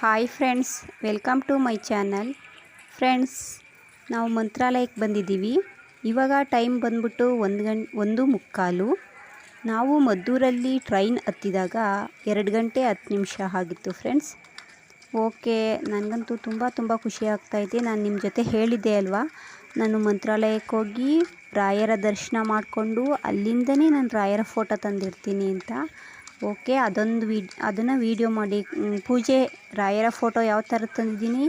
Hi friends welcome to my channel friends ನಾವು ಮಂತ್ರಾಲಯಕ್ಕೆ ಬಂದಿದ್ದೀವಿ. ಇವಾಗ ಟೈಮ್ ಬಂದ್ಬಿಟ್ಟು ಒಂದು ಗಂ, ಒಂದು ಮುಕ್ಕಾಲು. ನಾವು ಮದ್ದೂರಲ್ಲಿ ಟ್ರೈನ್ ಹತ್ತಿದಾಗ ಎರಡು ಗಂಟೆ ಹತ್ತು ನಿಮಿಷ ಆಗಿತ್ತು ಫ್ರೆಂಡ್ಸ್ ಓಕೆ ನನಗಂತೂ ತುಂಬ ತುಂಬ ಖುಷಿ ಆಗ್ತಾಯಿದೆ ನಾನು ನಿಮ್ಮ ಜೊತೆ ಹೇಳಿದ್ದೆ ಅಲ್ವಾ? ನಾನು ಮಂತ್ರಾಲಯಕ್ಕೆ ಹೋಗಿ ರಾಯರ ದರ್ಶನ ಮಾಡಿಕೊಂಡು ಅಲ್ಲಿಂದನೇ ನಾನು ರಾಯರ ಫೋಟೋ ತಂದಿರ್ತೀನಿ ಅಂತ. ಓಕೆ, ಅದೊಂದು ವಿಡ್, ಅದನ್ನು ವೀಡಿಯೋ ಮಾಡಿ ಪೂಜೆ, ರಾಯರ ಫೋಟೋ ಯಾವ ಥರ ತಂದಿದ್ದೀನಿ,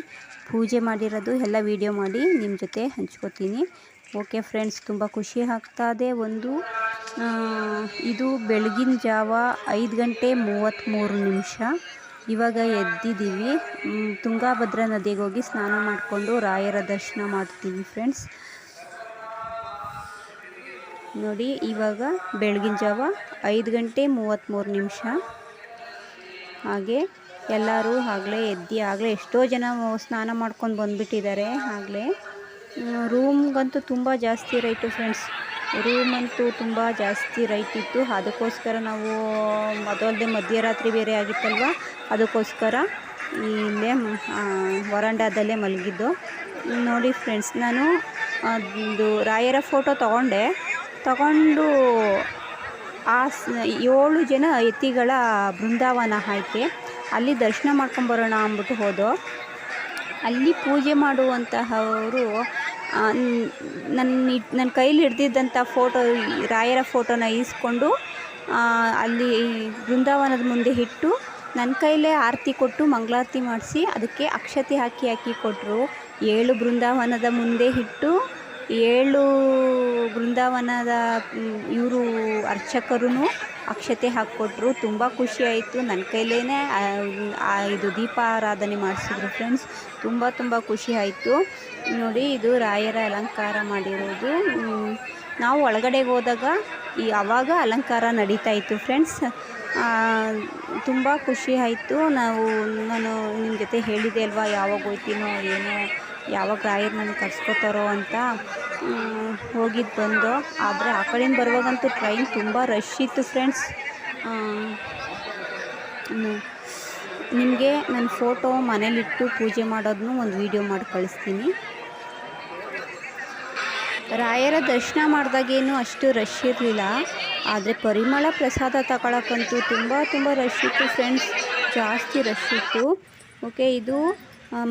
ಪೂಜೆ ಮಾಡಿರೋದು ಎಲ್ಲ ವೀಡಿಯೋ ಮಾಡಿ ನಿಮ್ಮ ಜೊತೆ ಹಂಚ್ಕೋತೀನಿ. ಓಕೆ ಫ್ರೆಂಡ್ಸ್, ತುಂಬ ಖುಷಿ ಆಗ್ತಾದೆ ಒಂದು ಇದು ಬೆಳಗಿನ ಜಾವ ಐದು ಗಂಟೆ ಮೂವತ್ತ್ಮೂರು ನಿಮಿಷ. ಇವಾಗ ಎದ್ದಿದ್ದೀವಿ. ತುಂಗಾಭದ್ರಾ ನದಿಗೆ ಹೋಗಿ ಸ್ನಾನ ಮಾಡಿಕೊಂಡು ರಾಯರ ದರ್ಶನ ಮಾಡ್ತೀವಿ ಫ್ರೆಂಡ್ಸ್. ನೋಡಿ, ಇವಾಗ ಬೆಳಗಿನ ಜಾವ ಐದು ಗಂಟೆ ಮೂವತ್ತ್ಮೂರು ನಿಮಿಷ. ಹಾಗೆ ಎಲ್ಲರೂ ಆಗಲೇ ಎದ್ದು, ಆಗಲೇ ಎಷ್ಟೋ ಜನ ಸ್ನಾನ ಮಾಡ್ಕೊಂಡು ಬಂದುಬಿಟ್ಟಿದ್ದಾರೆ ಆಗಲೇ. ರೂಮ್ಗಂತೂ ತುಂಬ ಜಾಸ್ತಿ ರೈಟು ಫ್ರೆಂಡ್ಸ್ ರೂಮಂತೂ ತುಂಬ ಜಾಸ್ತಿ ರೈಟ್ ಇತ್ತು. ಅದಕ್ಕೋಸ್ಕರ ನಾವು ಅದಲ್ಲದೆ ಮಧ್ಯರಾತ್ರಿ ಬೇರೆ ಆಗಿತ್ತಲ್ವ? ಅದಕ್ಕೋಸ್ಕರ ಇಲ್ಲೇ ವರಾಂಡದಲ್ಲೇ ಮಲಗಿದ್ದು. ನೋಡಿ ಫ್ರೆಂಡ್ಸ್ ನಾನು ಅದು ರಾಯರ ಫೋಟೋ ತಗೊಂಡೆ. ತಗೊಂಡು ಆ ಏಳು ಜನ ಎತ್ತಿಗಳ ಬೃಂದಾವನ ಹಾಕಿ ಅಲ್ಲಿ ದರ್ಶನ ಮಾಡ್ಕೊಂಬರೋಣ ಅಂದ್ಬಿಟ್ಟು ಹೋದೋ. ಅಲ್ಲಿ ಪೂಜೆ ಮಾಡುವಂತಹವರು ನನ್ನ ನನ್ನ ಕೈಲಿ ಹಿಡ್ದಿದ್ದಂಥ ಫೋಟೋ, ರಾಯರ ಫೋಟೋನ ಈಸ್ಕೊಂಡು ಅಲ್ಲಿ ಬೃಂದಾವನದ ಮುಂದೆ ಇಟ್ಟು ನನ್ನ ಕೈಲೇ ಆರತಿ ಕೊಟ್ಟು ಮಂಗಳಾರತಿ ಮಾಡಿಸಿ, ಅದಕ್ಕೆ ಅಕ್ಷತೆ ಹಾಕಿ ಹಾಕಿ ಕೊಟ್ಟರು ಏಳು ಬೃಂದಾವನದ ಮುಂದೆ ಇಟ್ಟು ಏಳು ಬೃಂದಾವನದ ಇವರು ಅರ್ಚಕರೂ ಅಕ್ಷತೆ ಹಾಕ್ಕೊಟ್ರು. ತುಂಬ ಆಯಿತು. ನನ್ನ ಕೈಲೇ ಇದು ದೀಪಾರಾಧನೆ ಮಾಡಿಸಿದ್ರು ಫ್ರೆಂಡ್ಸ್ ತುಂಬ ತುಂಬ ಖುಷಿ ಆಯಿತು. ನೋಡಿ, ಇದು ರಾಯರ ಅಲಂಕಾರ ಮಾಡಿರೋದು. ನಾವು ಒಳಗಡೆ ಹೋದಾಗ ಈ ಆವಾಗ ಅಲಂಕಾರ ನಡೀತಾ ಇತ್ತು ಫ್ರೆಂಡ್ಸ್ ತುಂಬ ಖುಷಿ ಆಯಿತು. ನಾವು, ನಾನು ನಿಮ್ಮ ಜೊತೆ ಹೇಳಿದೆ ಅಲ್ವಾ, ಯಾವಾಗ ಹೋಗ್ತೀನೋ ಏನೋ ಯಾವಾಗ ರಾಯರು ನನಗೆ ಕರ್ಸ್ಕೊತಾರೋ ಅಂತ ಹೋಗಿದ್ದು ಬಂದು. ಆದರೆ ಆ ಕಡೆಯಿಂದ ಬರುವಾಗಂತೂ ಟ್ರೈನ್ ತುಂಬ ರಶ್ ಇತ್ತು ಫ್ರೆಂಡ್ಸ್ ನಿಮಗೆ ನನ್ನ ಫೋಟೋ ಮನೇಲಿಟ್ಟು ಪೂಜೆ ಮಾಡೋದನ್ನು ಒಂದು ವೀಡಿಯೋ ಮಾಡಿ ಕಳಿಸ್ತೀನಿ. ರಾಯರ ದರ್ಶನ ಮಾಡಿದಾಗೇನು ಅಷ್ಟು ರಶ್ ಇರಲಿಲ್ಲ. ಆದರೆ ಪರಿಮಳ ಪ್ರಸಾದ ತಗೊಳಕ್ಕಂತೂ ತುಂಬ ತುಂಬ ರಶ್ ಇತ್ತು ಫ್ರೆಂಡ್ಸ್ ಜಾಸ್ತಿ ರಶ್ ಇತ್ತು. ಓಕೆ ಇದು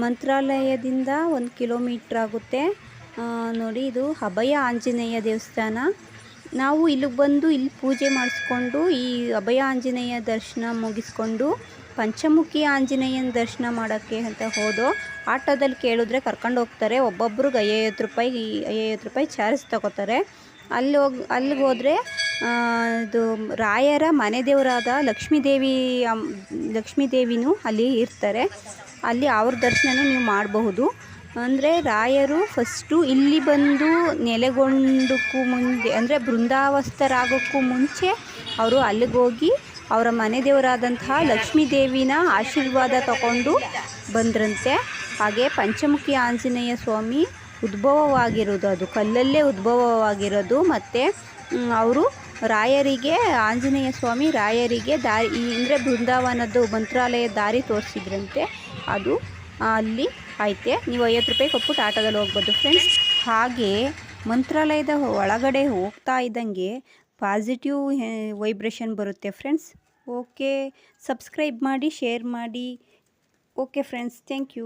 ಮಂತ್ರಾಲಯದಿಂದ ಒಂದು ಕಿಲೋಮೀಟ್ರ್ ಆಗುತ್ತೆ. ನೋಡಿ, ಇದು ಅಭಯ ಆಂಜನೇಯ ದೇವಸ್ಥಾನ. ನಾವು ಇಲ್ಲಿಗೆ ಬಂದು ಇಲ್ಲಿ ಪೂಜೆ ಮಾಡಿಸ್ಕೊಂಡು ಈ ಅಭಯ ಆಂಜನೇಯ ದರ್ಶನ ಮುಗಿಸ್ಕೊಂಡು ಪಂಚಮುಖಿ ಆಂಜನೇಯನ ದರ್ಶನ ಮಾಡೋಕ್ಕೆ ಅಂತ ಹೋದೋ, ಆಟೋದಲ್ಲಿ ಕೇಳಿದ್ರೆ ಕರ್ಕೊಂಡು ಹೋಗ್ತಾರೆ. ಒಬ್ಬೊಬ್ರಿಗೆ ಐವತ್ತು ರೂಪಾಯಿ ಐವತ್ತು ರೂಪಾಯಿ ಚಾರ್ಜ್ ತಗೋತಾರೆ. ಅಲ್ಲಿ ಹೋಗಿ, ಅಲ್ಲಿಗೆ ಹೋದರೆ ಇದು ರಾಯರ ಮನೆ ದೇವರಾದ ಲಕ್ಷ್ಮೀದೇವಿ ಲಕ್ಷ್ಮೀದೇವಿನೂ ಅಲ್ಲಿ ಇರ್ತಾರೆ. ಅಲ್ಲಿ ಅವ್ರ ದರ್ಶನನೂ ನೀವು ಮಾಡಬಹುದು. ಅಂದರೆ ರಾಯರು ಫಸ್ಟು ಇಲ್ಲಿ ಬಂದು ನೆಲೆಗೊಂಡಕ್ಕೂ ಮುಂದೆ, ಅಂದರೆ ಬೃಂದಾವಸ್ಥರಾಗೋಕ್ಕೂ ಮುಂಚೆ ಅವರು ಅಲ್ಲಿಗೆ ಹೋಗಿ ಅವರ ಮನೆ ದೇವರಾದಂತಹ ಲಕ್ಷ್ಮೀ ದೇವಿನ ಆಶೀರ್ವಾದ ತಗೊಂಡು ಬಂದ್ರಂತೆ. ಹಾಗೆ ಪಂಚಮುಖಿ ಆಂಜನೇಯ ಸ್ವಾಮಿ ಉದ್ಭವವಾಗಿರೋದು ಅದು, ಕಲ್ಲಲ್ಲೇ ಉದ್ಭವವಾಗಿರೋದು. ಮತ್ತು ಅವರು ರಾಯರಿಗೆ, ಆಂಜನೇಯ ಸ್ವಾಮಿ ರಾಯರಿಗೆ ದಾರಿ ಅಂದರೆ ಬೃಂದಾವನದ್ದು ಮಂತ್ರಾಲಯ ದಾರಿ ತೋರಿಸಿದ್ರಂತೆ. ಅದು ಅಲ್ಲಿ ಐತೆ. ನೀವು ಐವತ್ತು ರೂಪಾಯಿ ಕೊಟ್ಬಿಟ್ಟು ಆಟೋದಲ್ಲಿ ಹೋಗ್ಬೋದು ಫ್ರೆಂಡ್ಸ್ ಹಾಗೆ ಮಂತ್ರಾಲಯದ ಒಳಗಡೆ ಹೋಗ್ತಾ ಇದ್ದಂಗೆ ಪಾಸಿಟಿವ್ ವೈಬ್ರೇಷನ್ ಬರುತ್ತೆ ಫ್ರೆಂಡ್ಸ್ ಓಕೆ ಸಬ್ಸ್ಕ್ರೈಬ್ ಮಾಡಿ ಶೇರ್ ಮಾಡಿ. Okay friends thank you